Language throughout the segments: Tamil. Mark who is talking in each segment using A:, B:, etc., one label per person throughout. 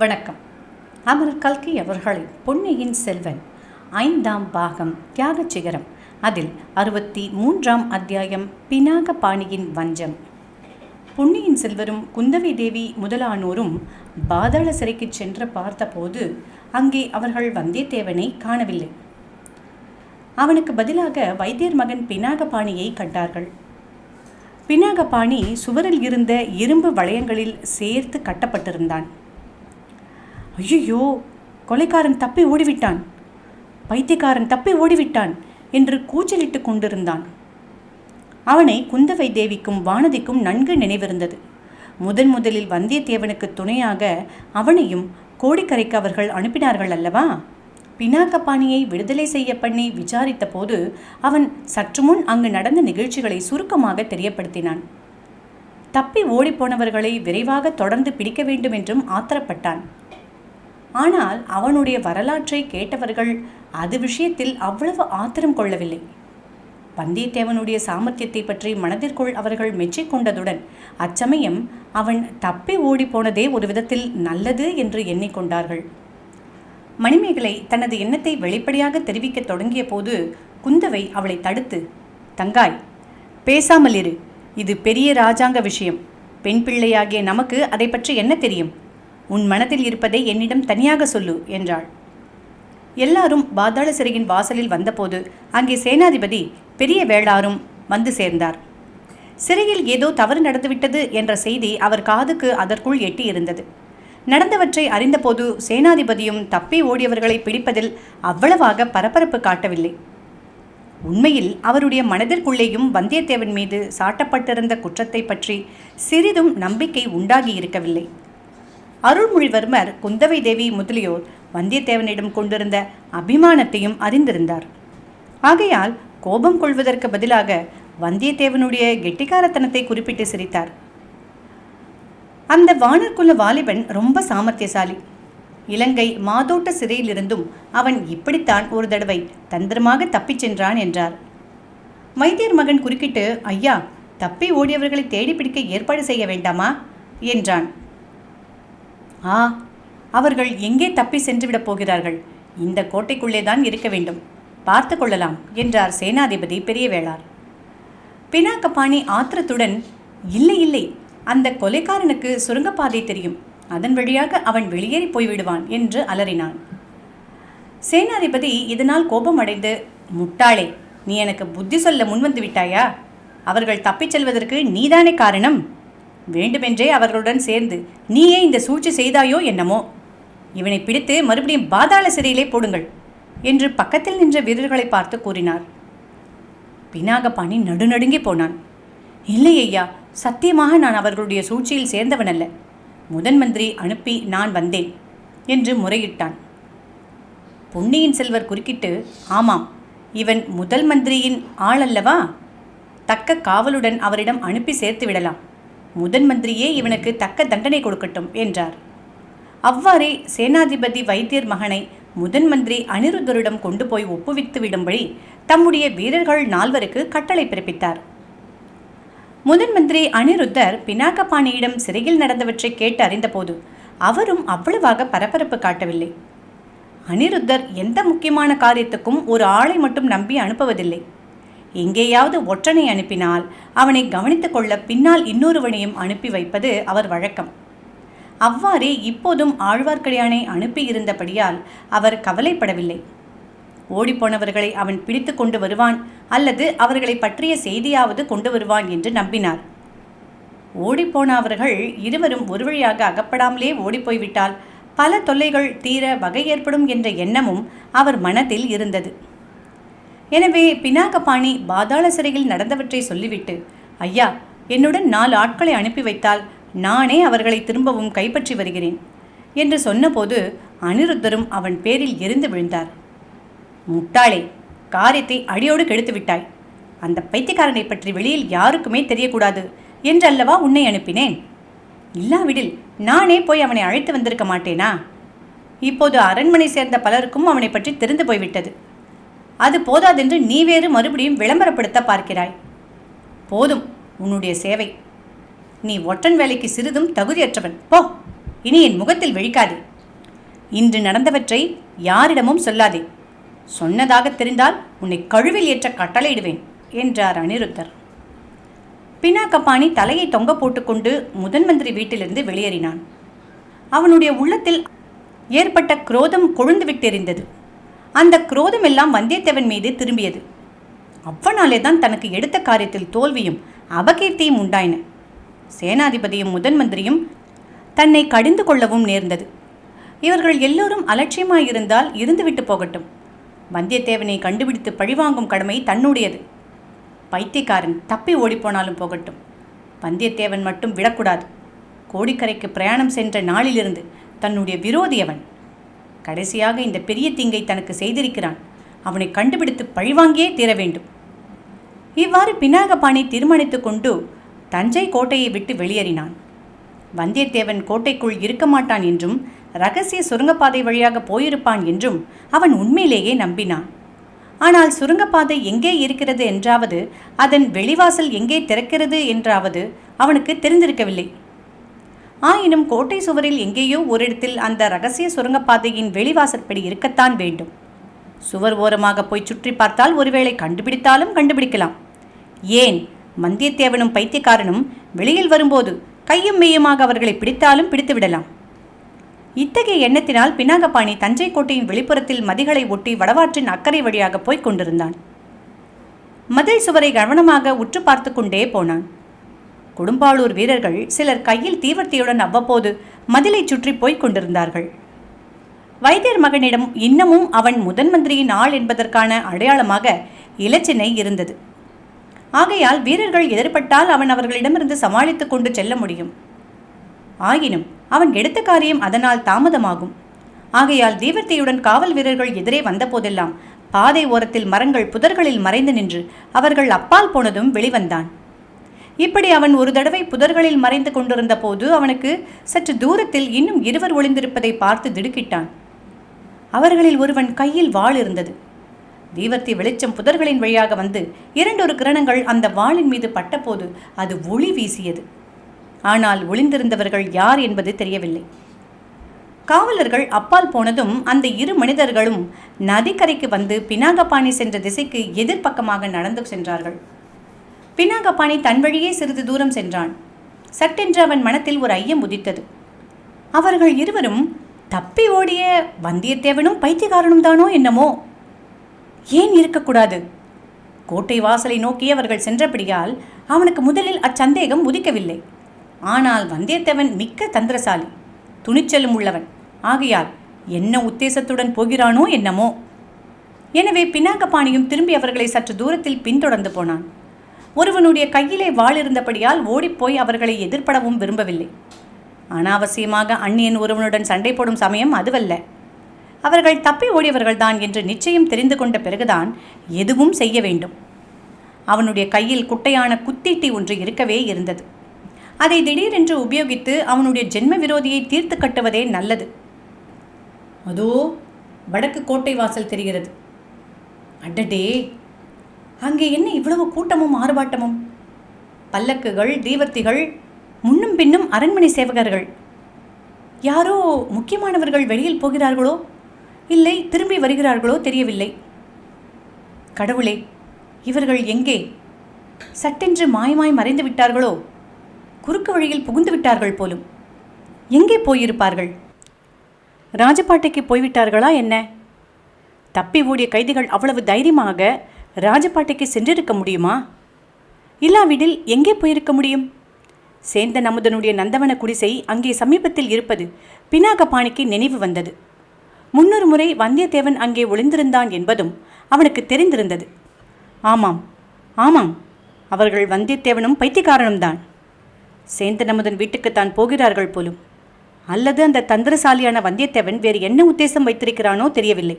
A: வணக்கம். அமர் கல்கி அவர்களின் பொன்னியின் செல்வன் ஐந்தாம் பாகம் தியாகச் சிகரம் அதில் அறுபத்தி மூன்றாம் அத்தியாயம் பினாக பாணியின் வஞ்சம். பொன்னியின் செல்வரும் குந்தவி தேவி முதலானோரும் பாதாள சிறைக்கு சென்று பார்த்தபோது அங்கே அவர்கள் வந்தியத்தேவனை காணவில்லை. அவனுக்கு பதிலாக வைத்தியர் மகன் பினாகபாணியை கண்டார்கள். பினாகபாணி சுவரில் இருந்த இரும்பு வளையங்களில் சேர்த்து கட்டப்பட்டிருந்தான். ஐயையோ கொலைக்காரன் தப்பி ஓடிவிட்டான். பைத்தியக்காரன் தப்பி ஓடிவிட்டான் என்று கூச்சலிட்டு கொண்டிருந்தான். அவனை குந்தவை தேவிக்கும் வானதிக்கும் நன்கு நினைவிருந்தது. முதன் முதலில் வந்தியத்தேவனுக்கு துணையாக அவனையும் கோடிக்கரைக்கு அவர்கள் அனுப்பினார்கள் அல்லவா? பினாக்கபாணியை விடுதலை செய்ய பண்ணி விசாரித்த போது அவன் சற்று முன் அங்கு நடந்த நிகழ்ச்சிகளை சுருக்கமாக தெரியப்படுத்தினான். தப்பி ஓடிப்போனவர்களை விரைவாக தொடர்ந்து பிடிக்க வேண்டும் என்றும் ஆத்திரப்பட்டான். ஆனால் அவனுடைய வரலாற்றை கேட்டவர்கள் அது விஷயத்தில் அவ்வளவு ஆத்திரம் கொள்ளவில்லை. வந்தியத்தேவனுடைய சாமர்த்தியத்தை பற்றி மனதிற்குள் அவர்கள் மெச்சிக்கொண்டதுடன் அச்சமயம் அவன் தப்பி ஓடிப்போனதே ஒரு விதத்தில் நல்லது என்று எண்ணிக்கொண்டார்கள் மணிமேகலை தனது எண்ணத்தை வெளிப்படையாக தெரிவிக்கத் தொடங்கிய போது குந்தவை அவளை தடுத்து தங்காய் பேசாமல் இரு. இது பெரிய ராஜாங்க விஷயம். பெண் பிள்ளையாகிய நமக்கு அதை பற்றி என்ன தெரியும்? உன் மனதில் இருப்பதை என்னிடம் தனியாக சொல்லு என்றாள். எல்லாரும் பாதாள சிறையின் வாசலில் வந்தபோது அங்கே சேனாதிபதி பெரிய வேளாரும் வந்து சேர்ந்தார். சிறையில் ஏதோ தவறு நடந்துவிட்டது என்ற செய்தி அவர் காதுக்கு அதற்குள் எட்டி இருந்தது. நடந்தவற்றை அறிந்தபோது சேனாதிபதியும் தப்பி ஓடியவர்களை பிடிப்பதில் அவ்வளவாக பரபரப்பு காட்டவில்லை. உண்மையில் அவருடைய மனதிற்குள்ளேயும் வந்தியத்தேவன் மீது சாட்டப்பட்டிருந்த குற்றத்தை பற்றி சிறிதும் நம்பிக்கை உண்டாகி இருக்கவில்லை. அருள்மொழிவர்மர் குந்தவை தேவி முதலியோர் வந்தியத்தேவனிடம் கொண்டிருந்த அபிமானத்தையும் அறிந்திருந்தார். ஆகையால் கோபம் கொள்வதற்கு பதிலாக வந்தியத்தேவனுடைய கெட்டிக்காரத்தனத்தை குறிப்பிட்டு சிரித்தார். அந்த வானர்குல வாலிபன் ரொம்ப சாமர்த்தியசாலி. இலங்கை மாதோட்ட சிறையிலிருந்தும் அவன் இப்படித்தான் ஒரு தடவை தந்திரமாக தப்பிச் சென்றான் என்றார். வைத்தியர் மகன் குறுக்கிட்டு ஐயா தப்பி ஓடியவர்களை தேடி பிடிக்க ஏற்பாடு செய்ய வேண்டாமா? என்றான். ஆ அவர்கள் எங்கே தப்பி சென்றுவிடப் போகிறார்கள்? இந்த கோட்டைக்குள்ளே தான் இருக்க வேண்டும். பார்த்து கொள்ளலாம் என்றார் சேனாதிபதி பெரியவேளார். பினாக்கபாணி ஆத்திரத்துடன் இல்லை இல்லை அந்த கொலைக்காரனுக்கு சுரங்கப்பாதை தெரியும். அதன் வழியாக அவன் வெளியேறி போய்விடுவான் என்று அலறினான். சேனாதிபதி இதனால் கோபமடைந்து முட்டாளே நீ எனக்கு புத்தி சொல்ல முன்வந்து விட்டாயா? அவர்கள் தப்பிச் செல்வதற்கு நீதானே காரணம்? வேண்டுமென்றே அவர்களுடன் சேர்ந்து நீயே இந்த சூழ்ச்சி செய்தாயோ என்னமோ? இவனை பிடித்து மறுபடியும் பாதாள சிறையிலே போடுங்கள் என்று பக்கத்தில் நின்ற வீரர்களை பார்த்து கூறினார். பினாகபாணி நடுநடுங்கி போனான். இல்லை ஐயா சத்தியமாக நான் அவர்களுடைய சூழ்ச்சியில் சேர்ந்தவன் அல்ல முதன் மந்திரி அனுப்பி நான் வந்தேன் என்று முறையிட்டான். பொன்னியின் செல்வர் குறுக்கிட்டு ஆமாம் இவன் முதல் மந்திரியின் ஆள் அல்லவா தக்க காவலுடன் அவரிடம் அனுப்பி சேர்த்து விடலாம். முதன் மந்திரியே இவனுக்கு தக்க தண்டனை கொடுக்கட்டும் என்றார். அவ்வாறே சேனாதிபதி வைத்தியர் மகனை முதன் மந்திரி அனிருத்தரிடம் கொண்டு போய் ஒப்புவித்து விடும்படி தம்முடைய வீரர்கள் நால்வருக்கு கட்டளை பிறப்பித்தார். முதன் மந்திரி அனிருத்தர் பினாக்கபாணியிடம் சிறையில் நடந்தவற்றை கேட்டு அறிந்தபோது அவரும் அவ்வளவாக பரபரப்பு காட்டவில்லை. அனிருத்தர் எந்த முக்கியமான காரியத்துக்கும் ஒரு ஆளை மட்டும் நம்பி அனுப்புவதில்லை. எங்கேயாவது ஒற்றனை அனுப்பினால் அவனை கவனித்துக் கொள்ள பின்னால் இன்னொருவனையும் அனுப்பி வைப்பது அவர் வழக்கம். அவ்வாறே இப்போதும் ஆழ்வார்க்கடியானை அனுப்பியிருந்தபடியால் அவர் கவலைப்படவில்லை. ஓடிப்போனவர்களை அவன் பிடித்து கொண்டு வருவான் அல்லது அவர்களை பற்றிய செய்தியாவது கொண்டு வருவான் என்று நம்பினார். ஓடிப்போனவர்கள் இருவரும் ஒரு வழியாக அகப்படாமலே ஓடிப்போய்விட்டால் பல தொல்லைகள் தீர வகை ஏற்படும் என்ற எண்ணமும் அவர் மனத்தில் இருந்தது. எனவே பினாகபாணி பாதாள சிறையில் நடந்தவற்றை சொல்லிவிட்டு ஐயா என்னுடன் நாலு ஆட்களை அனுப்பி வைத்தால் நானே அவர்களை திரும்பவும் கைப்பற்றி வருகிறேன் என்று சொன்னபோது அனிருத்தரும் அவன் பேரில் எரிந்து விழுந்தார். முட்டாளே காரியத்தை அடியோடு கெடுத்து விட்டாய். அந்த பைத்தியக்காரனை பற்றி வெளியில் யாருக்குமே தெரியக்கூடாது என்றல்லவா உன்னை அனுப்பினேன்? இல்லாவிடில் நானே போய் அவனை அழைத்து வந்திருக்க மாட்டேனா? இப்போது அரண்மனை சேர்ந்த பலருக்கும் அவனை பற்றி தெரிந்து போய்விட்டது. அது போதாதென்று நீ வேறு மறுபடியும் விளம்பரப்படுத்த பார்க்கிறாய். போதும் உன்னுடைய சேவை. நீ ஒற்றன் வேலைக்கு சிறிதும் தகுதியற்றவன். போ இனி என் முகத்தில் விழிக்காதே. இன்று நடந்தவற்றை யாரிடமும் சொல்லாதே. சொன்னதாக தெரிந்தால் உன்னை கழுவில் ஏற்ற கட்டளையிடுவேன் என்றார் அனிருத்தர். பினாக்கபாணி தலையை தொங்க போட்டுக்கொண்டு முதன் மந்திரி வீட்டிலிருந்து வெளியேறினான். அவனுடைய உள்ளத்தில் ஏற்பட்ட குரோதம் கொழுந்து விட்டெறிந்தது அந்த குரோதம் எல்லாம் வந்தியத்தேவன் மீது திரும்பியது. அவ்வனாலே தான் தனக்கு எடுத்த காரியத்தில் தோல்வியும் அபகீர்த்தியும் உண்டாயின. சேனாதிபதியும் முதன் மந்திரியும் தன்னை கடிந்து கொள்ளவும் நேர்ந்தது. இவர்கள் எல்லோரும் அலட்சியமாயிருந்தால் இருந்துவிட்டு போகட்டும். வந்தியத்தேவனை கண்டுபிடித்து பழிவாங்கும் கடமை தன்னுடையது. பைத்தியக்காரன் தப்பி ஓடிப்போனாலும் போகட்டும். வந்தியத்தேவன் மட்டும் விடக்கூடாது. கோடிக்கரைக்கு பிரயாணம் சென்ற நாளிலிருந்து தன்னுடைய விரோதியவன் கடைசியாக இந்த பெரிய தீங்கை தனக்கு செய்திருக்கிறான். அவனை கண்டுபிடித்து பழிவாங்கியே தீர வேண்டும். இவ்வாறு பினாகபாணி தீர்மானித்து கொண்டு தஞ்சை கோட்டையை விட்டு வெளியேறினான். வந்தியத்தேவன் கோட்டைக்குள் இருக்க மாட்டான் என்றும் ரகசிய சுரங்கப்பாதை வழியாக போயிருப்பான் என்றும் அவன் உண்மையிலேயே நம்பினான். ஆனால் சுரங்கப்பாதை எங்கே இருக்கிறது என்றாவது அதன் வெளிவாசல் எங்கே திறக்கிறது என்றாவது அவனுக்கு தெரிந்திருக்கவில்லை. ஆயினும் கோட்டை சுவரில் எங்கேயோ ஓரிடத்தில் அந்த ரகசிய சுரங்கப்பாதையின் வெளிவாசற்படி இருக்கத்தான் வேண்டும். சுவர் ஓரமாக போய் சுற்றி பார்த்தால் ஒருவேளை கண்டுபிடித்தாலும் கண்டுபிடிக்கலாம். ஏன்? வந்தியத்தேவனும் பைத்தியக்காரனும் வெளியில் வரும்போது கையும் மெய்யுமாக அவர்களை பிடித்தாலும் பிடித்துவிடலாம் இத்தகைய எண்ணத்தினால் பினாகபாணி தஞ்சை கோட்டையின் வெளிப்புறத்தில் மதிகளை ஒட்டி வடவாற்றின் அக்கறை வழியாக போய்க் கொண்டிருந்தான். மதில் சுவரை கவனமாக உற்று பார்த்து கொண்டே போனான். கொடும்பாளூர் வீரர்கள் சிலர் கையில் தீவர்த்தியுடன் அவ்வப்போது மதிலைச் சுற்றி போய்க் கொண்டிருந்தார்கள். வைத்தியர் மகனிடம் இன்னமும் அவன் முதன் மந்திரியின் ஆள் என்பதற்கான அடையாளமாக இலச்சினை இருந்தது. ஆகையால் வீரர்கள் எதிர்பட்டால் அவன் அவர்களிடமிருந்து சமாளித்துக் கொண்டு செல்ல முடியும். ஆயினும் அவன் எடுத்த காரியம் அதனால் தாமதமாகும். ஆகையால் தீவர்த்தியுடன் காவல் வீரர்கள் எதிரே வந்தபோதெல்லாம் பாதை ஓரத்தில் மரங்கள் புதர்களில் மறைந்து நின்று அவர்கள் அப்பால் போனதும் வெளிவந்தான். இப்படி அவன் ஒரு தடவை புதர்களில் மறைந்து கொண்டிருந்த போது அவனுக்கு சற்று தூரத்தில் இன்னும் இருவர் ஒளிந்திருப்பதை பார்த்து திடுக்கிட்டான். அவர்களில் ஒருவன் கையில் வாள் இருந்தது. தீவர்த்தி வெளிச்சம் புதர்களின் வழியாக வந்து இரண்டொரு கிரணங்கள் அந்த வாளின் மீது பட்டபோது அது ஒளி வீசியது. ஆனால் ஒளிந்திருந்தவர்கள் யார் என்பது தெரியவில்லை. காவலர்கள் அப்பால் போனதும் அந்த இரு மனிதர்களும் நதிக்கரைக்கு வந்து பினாகபாணி சென்ற திசைக்கு எதிர்ப்பக்கமாக நடந்து சென்றார்கள். பினாகபாணி தன் வழியே சிறிது தூரம் சென்றான். சட்டென்று அவன் மனத்தில் ஒரு ஐயம் உதித்தது. அவர்கள் இருவரும் தப்பி ஓடிய வந்தியத்தேவனும் பைத்தியக்காரனும் தானோ என்னமோ? ஏன் இருக்கக்கூடாது? கோட்டை வாசலை நோக்கி அவர்கள் சென்றபடியால் அவனுக்கு முதலில் அச்சந்தேகம் உதிக்கவில்லை. ஆனால் வந்தியத்தேவன் மிக்க தந்திரசாலி துணிச்சலும் உள்ளவன். ஆகையால் என்ன உத்தேசத்துடன் போகிறானோ என்னமோ? எனவே பினாகபாணியும் திரும்பி அவர்களை சற்று தூரத்தில் பின்தொடர்ந்து போனான். ஒருவனுடைய கையிலே வாள் இருந்தபடியால் ஓடிப்போய் அவர்களை எதிர்ப்படவும் விரும்பவில்லை. அனாவசியமாக அந்நியன் ஒருவனுடன் சண்டை போடும் சமயம் அதுவல்ல. அவர்கள் தப்பி ஓடியவர்கள்தான் என்று நிச்சயம் தெரிந்து கொண்ட பிறகுதான் எதுவும் செய்ய வேண்டும். அவனுடைய கையில் குட்டையான குத்தீட்டி ஒன்று இருக்கவே இருந்தது. அதை திடீரென்று உபயோகித்து அவனுடைய ஜென்ம விரோதியை தீர்த்து கட்டுவதே நல்லது. அதோ வடக்கு கோட்டை வாசல் தெரிகிறது. அடடே! அங்கே என்ன இவ்வளவு கூட்டமும் ஆர்ப்பாட்டமும்? பல்லக்குகள் தீவர்த்திகள் முன்னும் பின்னும் அரண்மனை சேவகர்கள். யாரோ முக்கியமானவர்கள் வெளியில் போகிறார்களோ? இல்லை திரும்பி வருகிறார்களோ தெரியவில்லை. கடவுளே இவர்கள் எங்கே? சட்டென்று மாயமாய் மறைந்து விட்டார்களோ? குறுக்கு வழியில் புகுந்து விட்டார்கள் போலும். எங்கே போயிருப்பார்கள்? ராஜபாட்டைக்கு போய்விட்டார்களா என்ன? தப்பி ஓடிய கைதிகள் அவ்வளவு தைரியமாக ராஜபாட்டைக்கு சென்றிருக்க முடியுமா? இல்லாவிடில் எங்கே போயிருக்க முடியும்? சேந்தன் அமுதனுடைய நந்தவன குடிசை அங்கே சமீபத்தில் இருப்பது பினாகபாணிக்கு நினைவு வந்தது. முன்னொரு முறை வந்தியத்தேவன் அங்கே ஒளிந்திருந்தான் என்பதும் அவனுக்கு தெரிந்திருந்தது. ஆமாம் ஆமாம் அவர்கள் வந்தியத்தேவனும் பைத்தியக்காரனும் தான் சேந்தன் அமுதன் வீட்டுக்குத்தான் போகிறார்கள் போலும். அல்லது அந்த தந்திரசாலியான வந்தியத்தேவன் வேறு என்ன உத்தேசம் வைத்திருக்கிறானோ தெரியவில்லை.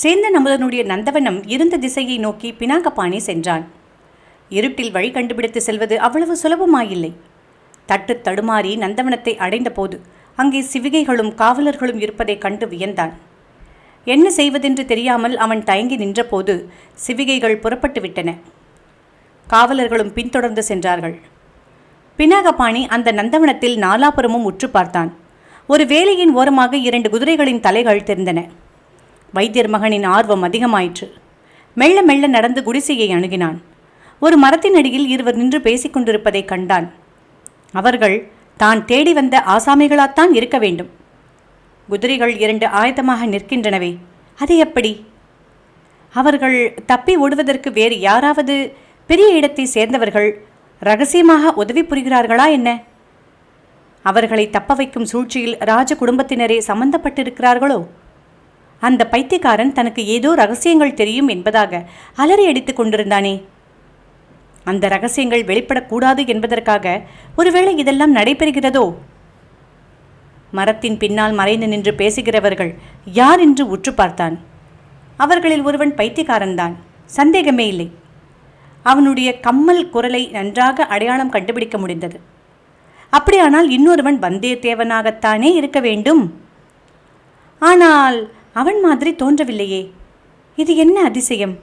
A: சேந்தன் அமுதனுடைய நந்தவனம் இருந்த திசையை நோக்கி பினாகபாணி சென்றான். இருட்டில் வழி கண்டுபிடித்து செல்வது அவ்வளவு சுலபமாயில்லை. தட்டு தடுமாறி நந்தவனத்தை அடைந்தபோது அங்கே சிவிகைகளும் காவலர்களும் இருப்பதைக் கண்டு வியந்தான். என்ன செய்வதென்று தெரியாமல் அவன் தயங்கி நின்றபோது சிவிகைகள் புறப்பட்டு விட்டன காவலர்களும் பின்தொடர்ந்து சென்றார்கள். பினாகபாணி அந்த நந்தவனத்தில் நாலாபுரமும் உற்று பார்த்தான். ஒரு வேலையின் ஓரமாக இரண்டு குதிரைகளின் தலைகள் தெரிந்தன. வைத்தியர் மகனின் ஆர்வம் அதிகமாயிற்று. மெல்ல மெல்ல நடந்து குடிசையை அணுகினான். ஒரு மரத்தின் அடியில் இருவர் நின்று பேசிக் கொண்டிருப்பதைக் கண்டான். அவர்கள் தான் தேடி வந்த ஆசாமிகளாத்தான் இருக்க வேண்டும். குதிரைகள் இரண்டு ஆயத்தமாக நிற்கின்றனவே அது எப்படி? அவர்கள் தப்பி ஓடுவதற்கு வேறு யாராவது பெரிய இடத்தை சேர்ந்தவர்கள் ரகசியமாக உதவி புரிகிறார்களா என்ன? அவர்களை தப்ப வைக்கும் சூழ்ச்சியில் ராஜ குடும்பத்தினரே சம்பந்தப்பட்டிருக்கிறார்களோ? அந்த பைத்தியக்காரன் தனக்கு ஏதோ ரகசியங்கள் தெரியும் என்பதாக அலறி அடித்துக் கொண்டிருந்தானே. அந்த ரகசியங்கள் வெளிப்படக்கூடாது என்பதற்காக ஒருவேளை இதெல்லாம் நடைபெறுகிறதோ? மரத்தின் பின்னால் மறைந்து நின்று பேசுகிறவர்கள் யார் என்று உற்று பார்த்தான். அவர்களில் ஒருவன் பைத்தியக்காரன்தான். சந்தேகமே இல்லை. அவனுடைய கம்மல் குரலை நன்றாக அடையாளம் கண்டுபிடிக்க முடிந்தது. அப்படியானால் இன்னொருவன் வந்தியத்தேவனாகத்தானே இருக்க வேண்டும்? ஆனால் அவன் மாதிரி தோன்றவில்லையே. இது என்ன அதிசயம்?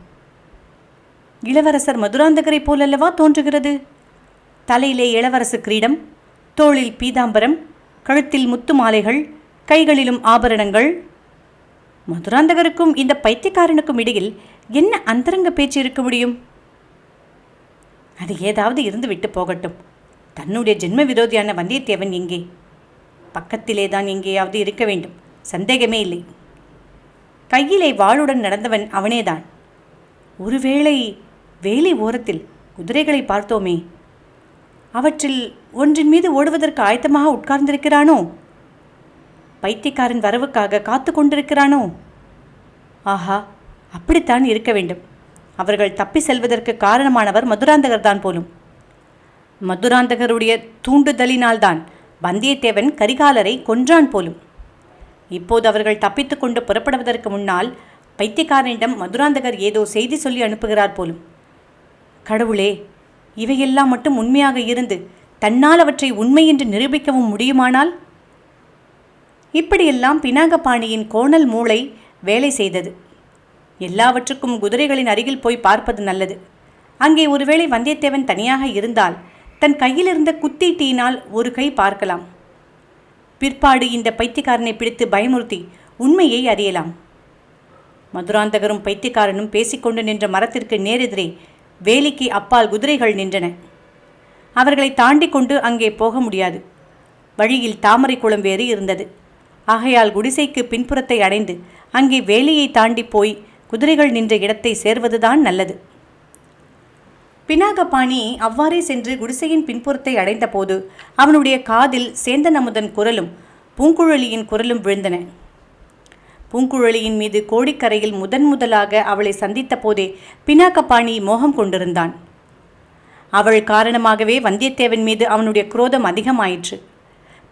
A: இளவரசர் மதுராந்தகரை போலல்லவா தோன்றுகிறது? தலையிலே இளவரசு கிரீடம் தோளில் பீதாம்பரம் கழுத்தில் முத்து மாலைகள் கைகளிலும் ஆபரணங்கள். மதுராந்தகருக்கும் இந்த பைத்தியக்காரனுக்கும் இடையில் என்ன அந்தரங்க பேச்சு இருக்க முடியும்? அது ஏதாவது இருந்து விட்டு போகட்டும். தன்னுடைய ஜென்ம விரோதியான வந்தியத்தேவன் எங்கே? பக்கத்திலே தான் எங்கேயாவது இருக்க வேண்டும். சந்தேகமே இல்லை. கையிலே வாளுடன் நடந்தவன் அவனேதான். ஒருவேளை வேலி ஓரத்தில் குதிரைகளை பார்த்தோமே. அவற்றில் ஒன்றின் மீது ஓடுவதற்கு ஆயத்தமாக உட்கார்ந்திருக்கிறானோ? பைத்தியக்காரன் வரவுக்காக காத்து கொண்டிருக்கிறானோ? ஆஹா அப்படித்தான் இருக்க வேண்டும். அவர்கள் தப்பி செல்வதற்கு காரணமானவர் மதுராந்தகர் தான் போலும். மதுராந்தகருடைய தூண்டுதலினால்தான் வந்தியத்தேவன் கரிகாலரை கொன்றான் போலும். இப்போது அவர்கள் தப்பித்துக்கொண்டு புறப்படுவதற்கு முன்னால் பைத்தியக்காரனிடம் மதுராந்தகர் ஏதோ செய்தி சொல்லி அனுப்புகிறார் போலும். கடவுளே இவையெல்லாம் மட்டும் உண்மையாக இருந்து தன்னால் அவற்றை உண்மை என்று நிரூபிக்கவும் முடியுமானால்? இப்படியெல்லாம் பினாகபாணியின் கோணல் மூளை வேலை செய்தது. எல்லாவற்றுக்கும் குதிரைகளின் அருகில் போய் பார்ப்பது நல்லது. அங்கே ஒருவேளை வந்தியத்தேவன் தனியாக இருந்தால் தன் கையிலிருந்த குத்தீட்டியினால் ஒரு கை பார்க்கலாம். பிற்பாடு இந்த பைத்தியக்காரனை பிடித்து பயமுறுத்தி உண்மையை அறியலாம். மதுராந்தகரும் பைத்தியக்காரனும் பேசிக்கொண்டு நின்ற மரத்திற்கு நேரெதிரே வேலிக்கு அப்பால் குதிரைகள் நின்றன. அவர்களை தாண்டி கொண்டு அங்கே போக முடியாது. வழியில் தாமரை குளம் வேறு இருந்தது. ஆகையால் குடிசைக்கு பின்புறத்தை அடைந்து அங்கே வேலியை தாண்டி போய் குதிரைகள் நின்ற இடத்தை சேர்வதுதான் நல்லது. பினாகபாணி அவ்வாறே சென்று குடிசையின் பின்புறத்தை அடைந்தபோது அவனுடைய காதில் சேந்தன் அமுதன் குரலும் பூங்குழலியின் குரலும் விழுந்தன. பூங்குழலியின் மீது கோடிக்கரையில் முதன் முதலாக அவளை சந்தித்த போதே பினாகபாணி மோகம் கொண்டிருந்தான். அவள் காரணமாகவே வந்தியத்தேவன் மீது அவனுடைய குரோதம் அதிகமாயிற்று.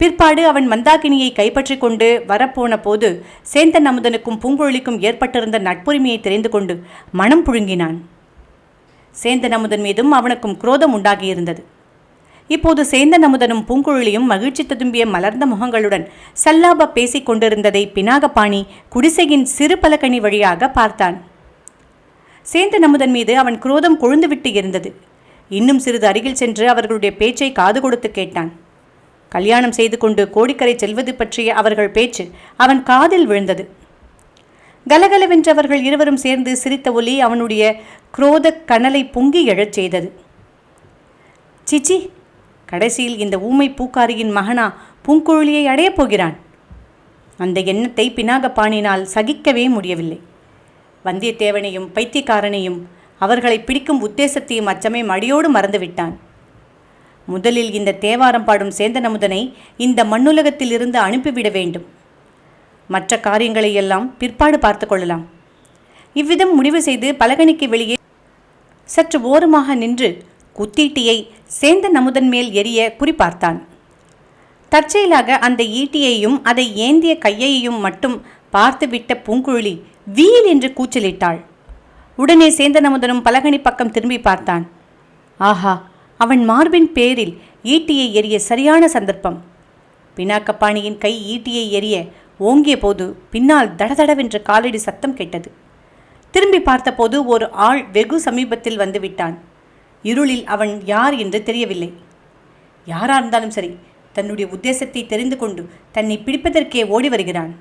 A: பிற்பாடு அவன் மந்தாகினியை கைப்பற்றி கொண்டு வரப்போன போது சேந்தன் அமுதனுக்கும் பூங்குழலிக்கும் ஏற்பட்டிருந்த நட்புரிமையை தெரிந்து கொண்டு மனம் புழுங்கினான். சேந்தன் அமுதன் மீதும் அவனுக்கும் குரோதம் உண்டாகியிருந்தது. இப்போது சேந்தன் அமுதனும் பூங்குழலியும் மகிழ்ச்சி ததும்பிய மலர்ந்த முகங்களுடன் சல்லாப பேசிக் கொண்டிருந்ததை பினாகபாணி குடிசையின் சிறு பலகனி வழியாக பார்த்தான். சேந்தன் அமுதன் மீது அவன் குரோதம் கொழுந்துவிட்டு இருந்தது. இன்னும் சிறிது அருகில் சென்று அவர்களுடைய பேச்சை காது கொடுத்து கேட்டான். கல்யாணம் செய்து கொண்டு கோடிக்கரை செல்வது பற்றிய அவர்கள் பேச்சு அவன் காதில் விழுந்தது. கலகலவென்றவர்கள் இருவரும் சேர்ந்து சிரித்த ஒலி அவனுடைய குரோத கனலை பொங்கி எழச் செய்தது. சிச்சி கடைசியில் இந்த ஊமை பூக்காரியின் மகனா பூங்குழலியை அடையப் போகிறான். அந்த எண்ணத்தை பினாகபாணினால் சகிக்கவே முடியவில்லை. வந்தியத்தேவனையும் பைத்தியக்காரனையும் அவர்களை பிடிக்கும் உத்தேசத்தையும் அச்சமயம் அடியோடு மறந்துவிட்டான். முதலில் இந்த தேவாரம் பாடும் சேந்தனமுதனை இந்த மண்ணுலகத்தில் இருந்து அனுப்பிவிட வேண்டும். மற்ற காரியங்களை எல்லாம் பிற்பாடு பார்த்து கொள்ளலாம். இவ்விதம் முடிவு செய்து பலகணிக்கு வெளியே சற்று ஓரமாக நின்று குத்தீட்டியை சேந்தன் அமுதன் மேல் எரிய குறிப்பார்த்தான் தற்செயலாக அந்த ஈட்டியையும் அதை ஏந்திய கையையும் மட்டும் பார்த்துவிட்ட பூங்குழலி வீல் என்று கூச்சலிட்டாள். உடனே சேந்த அமுதனும் பலகணி பக்கம் திரும்பி பார்த்தான். ஆஹா அவன் மார்பின் பேரில் ஈட்டியை எரிய சரியான சந்தர்ப்பம். பினாக்கப்பாணியின் கை ஈட்டியை எரிய ஓங்கிய போது பின்னால் தடதடவென்ற காலடி சத்தம் கேட்டது. திரும்பி பார்த்தபோது ஒரு ஆள் வெகு சமீபத்தில் வந்து விட்டான். இருளில் அவன் யார் என்று தெரியவில்லை. யாரா இருந்தாலும் சரி தன்னுடைய உத்தேசத்தை தெரிந்து கொண்டு தன்னை பிடிப்பதற்கே ஓடி வருகிறான்.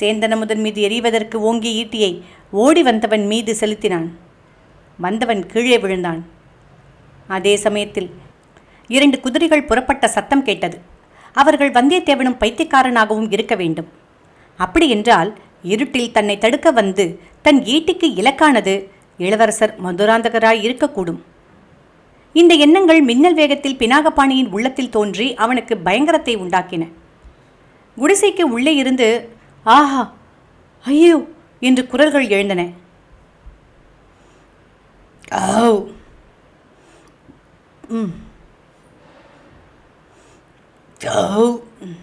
A: சேந்தன முதன் மீது எறிவதற்கு ஓங்கிய ஈட்டியை ஓடி வந்தவன் மீது செலுத்தினான். வந்தவன் கீழே விழுந்தான். அதே சமயத்தில் இரண்டு குதிரைகள் புறப்பட்ட சத்தம் கேட்டது. அவர்கள் வந்தியத்தேவனும் பைத்தியக்காரனாகவும் இருக்க வேண்டும். அப்படியென்றால் இருட்டில் தன்னை தடுக்க வந்து தன் ஈட்டிக்கு இலக்கானது இளவரசர் மதுராந்தகராய் இருக்கக்கூடும். இந்த எண்ணங்கள் மின்னல் வேகத்தில் பினாகபாணியின் உள்ளத்தில் தோன்றி அவனுக்கு பயங்கரத்தை உண்டாக்கின. குடிசைக்கு உள்ளே இருந்து ஆஹா ஐயோ! என்று குரல்கள் எழுந்தன. ஓ ம் ஓ ம்.